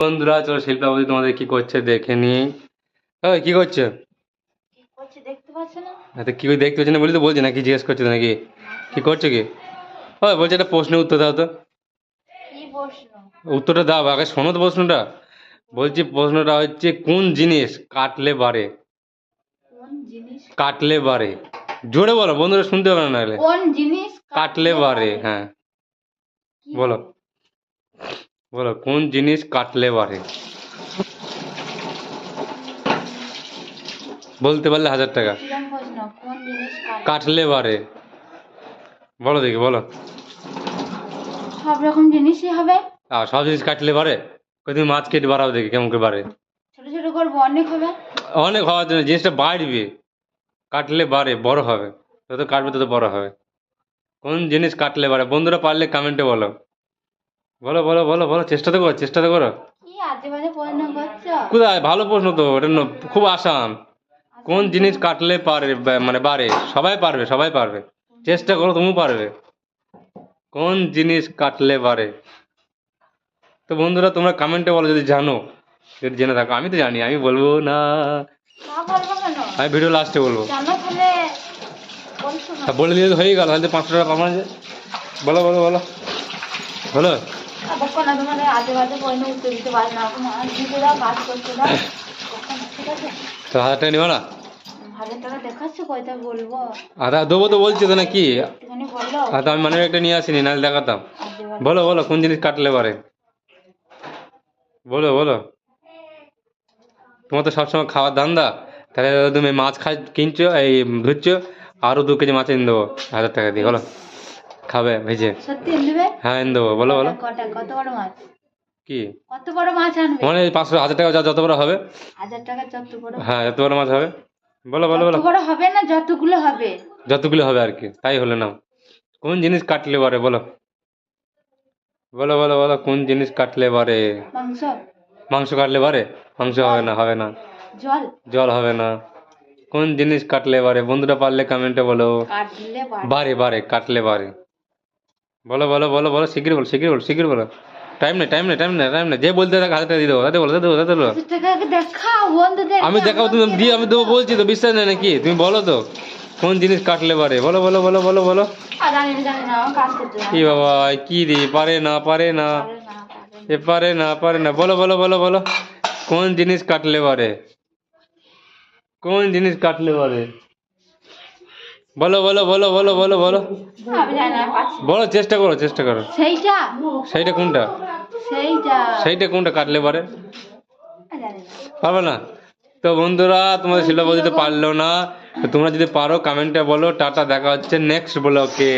বন্ধুরা চলো শিল্পাবতী তোমাদের কি করছে দেখে নি। ওই কি করছে? কি করছে দেখতে পাচ্ছ না? আচ্ছা কি দেখতে পাচ্ছি না বলি তো বলছি নাকি জিজ্ঞেস করছে নাকি? কি করছ কি? ওই বলছে একটা প্রশ্নের উত্তর দাও তো। উত্তরটা দাও আগে শোনো তো প্রশ্নটা। বলছি প্রশ্নটা হচ্ছে কোন জিনিস কাটলে বাড়ে? কাটলে বাড়ে? জোরে বলো বন্ধুরা শুনতে পাবে না নাহলে। কোন জিনিস কাটলে বাড়ে হ্যাঁ। বলো। বলো কোন জিনিস কাটলে বাড়ে? বলতে পারলে হাজার টাকা? কাটলে বাড়ে? বলো দেখি বলো। সব রকম জিনিসই হবে। আর সব জিনিস কাটলে বাড়ে? তুমি মাছ কেটে বাড়াও দেখি কেমন করে বাড়ে? ছোট ছোট করব অনেক হবে। অনেক হওয়ার জন্য জিনিসটা বাড়বে। কাটলে বাড়ে বড় হবে। যত কাটবে তত বড় হবে। কোন জিনিস কাটলে বাড়ে? বন্ধুরা পারলে কমেন্টে বলো। বলো বলো বলো বলো চেষ্টা তো করো। চেষ্টা তো করো কোথায়? ভালো প্রশ্ন তো এটা খুব আসান কোন জিনিস কাটলে পারে মানে বাড়ে? সবাই পারবে সবাই পারবে। চেষ্টা করো তুমিও পারবে। কোন জিনিস কাটলে বাড়ে তো বন্ধুরা তোমরা কমেন্টে বলো যদি জানো যদি জেনে থাকো। আমি তো জানি আমি বলব না। আমি ভিডিও লাস্টে বলব। বলে দিলে হয়ে গেল তাহলে পাঁচশো টাকা পাবো বলো বলো বলো। বলো। ততক্ষণ না তোমাদের আজে বাজে উত্তর দিতে পারি না। আর দিতে দাও কাজ করতে দাও ঠিক আছে। তো হাজার টাকা নিবো না? হাজার টাকা দেখাচ্ছ কয়টা বলব? আচ্ছা দেবো তো বলছি তো নাকি? আর আমি মানে একটা নিয়ে আসিনি নাহলে দেখাতাম। বলো বলো কোন জিনিস কাটলে পারে? বলো বলো। তোমার তো সবসময় খাওয়ার ধান্দা। তাহলে তুমি মাছ খাই কিনছো এই ধুচ্ছো আরও দু কেজি মাছ এনে দেবো হাজার টাকা দিয়ে বলো। খাবে ভেজে সত্যি এনে দেবে হ্যাঁ এনে দেবো বলো বলো। কটা কত বড় মাছ? কি? কত বড় মাছ আনবে? মানে পাঁচশো হাজার টাকা যা যত বড় হবে। হাজার টাকা যত বড় হ্যাঁ যত বড় মাছ হবে। বলো বলো বলো। বড় হবে না যতগুলো হবে। যতগুলো হবে আর কি তাই হলো না কোন জিনিস কাটলে পারে বলো। বলো বলো বলো কোন জিনিস কাটলে পারে? মাংস। মাংস কাটলে পারে? মাংস হবে না হবে না। জল। জল হবে না। কোন জিনিস কাটলে পারে? বন্ধুরা পারলে কমেন্টে বলো। কাটলে বাড়ে। বারে বারে কাটলে বারে বলো বলো বলো বলো শিগগির বলো শিগগির বলো শিগগির বলো। টাইম নেই টাইম নেই টাইম নেই টাইম নেই। যে বলতে থাকে হাজার টাকা দিয়ে দেবো তাতে বলো তাতে বলো তাতে বলো। দেখাও আমি দেখাবো তুমি দিয়ে আমি দেবো বলছি তো বিশ্বাস নেই নাকি? তুমি বলো তো কোন জিনিস কাটলে পারে? বলো বলো বলো বলো বলো। কি বাবা কি রে পারে না পারে না। পারে না, পারে না। এ পারে না পারে না। বলো বলো বলো বলো কোন জিনিস কাটলে পারে? কোন জিনিস কাটলে পারে? বলো বলো বলো বলো বলো বলো। বলো চেষ্টা করো চেষ্টা করো। সেইটা? সেইটা কোনটা? সেইটা। সেইটা কোনটা কাটলে পারে পারবে না? তো বন্ধুরা তোমাদের শিল্প বলতে পারল না তোমরা যদি পারো কমেন্টে বলো টাটা দেখা হচ্ছে নেক্সট ব্লকে